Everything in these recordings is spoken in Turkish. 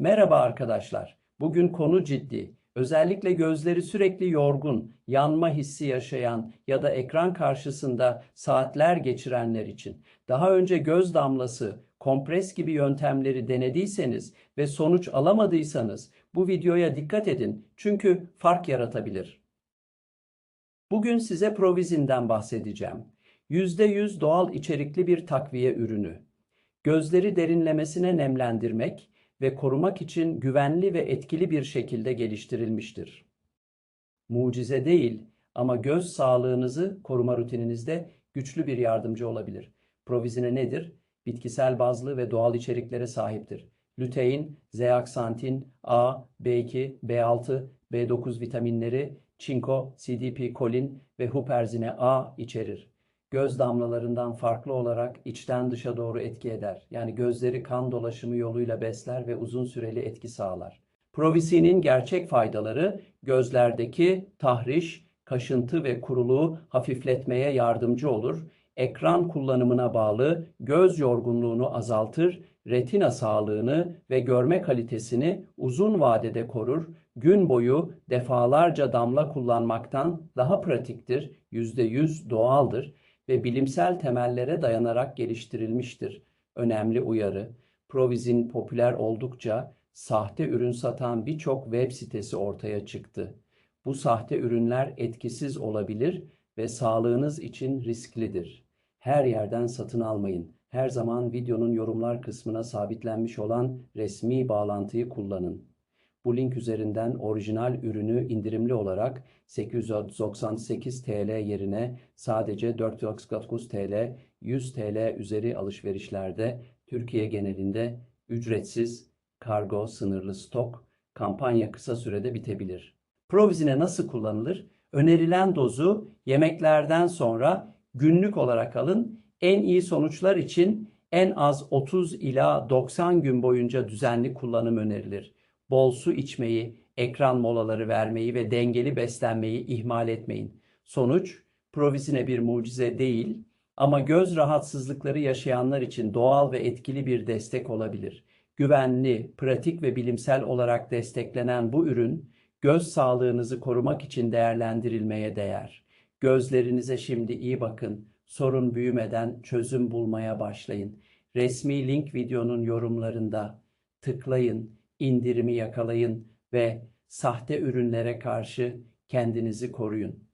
Merhaba arkadaşlar. Bugün konu ciddi. Özellikle gözleri sürekli yorgun, yanma hissi yaşayan ya da ekran karşısında saatler geçirenler için. Daha önce göz damlası, kompres gibi yöntemleri denediyseniz ve sonuç alamadıysanız bu videoya dikkat edin çünkü fark yaratabilir. Bugün size Provizin'den bahsedeceğim. %100 doğal içerikli bir takviye ürünü. Gözleri derinlemesine nemlendirmek ve korumak için güvenli ve etkili bir şekilde geliştirilmiştir. Mucize değil ama göz sağlığınızı koruma rutininizde güçlü bir yardımcı olabilir. Provizine nedir? Bitkisel bazlı ve doğal içeriklere sahiptir. Lütein, zeaksantin, A, B2, B6, B9 vitaminleri, çinko, CDP, kolin ve huperzine A içerir. Göz damlalarından farklı olarak içten dışa doğru etki eder. Yani gözleri kan dolaşımı yoluyla besler ve uzun süreli etki sağlar. Provisinin gerçek faydaları gözlerdeki tahriş, kaşıntı ve kuruluğu hafifletmeye yardımcı olur. Ekran kullanımına bağlı göz yorgunluğunu azaltır, retina sağlığını ve görme kalitesini uzun vadede korur. Gün boyu defalarca damla kullanmaktan daha pratiktir, %100 doğaldır ve bilimsel temellere dayanarak geliştirilmiştir. Önemli uyarı. Provizin popüler oldukça sahte ürün satan birçok web sitesi ortaya çıktı. Bu sahte ürünler etkisiz olabilir ve sağlığınız için risklidir. Her yerden satın almayın. Her zaman videonun yorumlar kısmına sabitlenmiş olan resmi bağlantıyı kullanın. Bu link üzerinden orijinal ürünü indirimli olarak 898 TL yerine sadece 499 TL, 100 TL üzeri alışverişlerde Türkiye genelinde ücretsiz kargo sınırlı stok kampanya kısa sürede bitebilir. Provizine nasıl kullanılır? Önerilen dozu yemeklerden sonra günlük olarak alın. En iyi sonuçlar için en az 30 ila 90 gün boyunca düzenli kullanım önerilir bol su içmeyi, ekran molaları vermeyi ve dengeli beslenmeyi ihmal etmeyin. Sonuç, provizine bir mucize değil ama göz rahatsızlıkları yaşayanlar için doğal ve etkili bir destek olabilir. Güvenli, pratik ve bilimsel olarak desteklenen bu ürün, göz sağlığınızı korumak için değerlendirilmeye değer. Gözlerinize şimdi iyi bakın. Sorun büyümeden çözüm bulmaya başlayın. Resmi link videonun yorumlarında tıklayın indirimi yakalayın ve sahte ürünlere karşı kendinizi koruyun.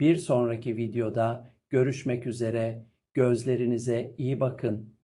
Bir sonraki videoda görüşmek üzere. Gözlerinize iyi bakın.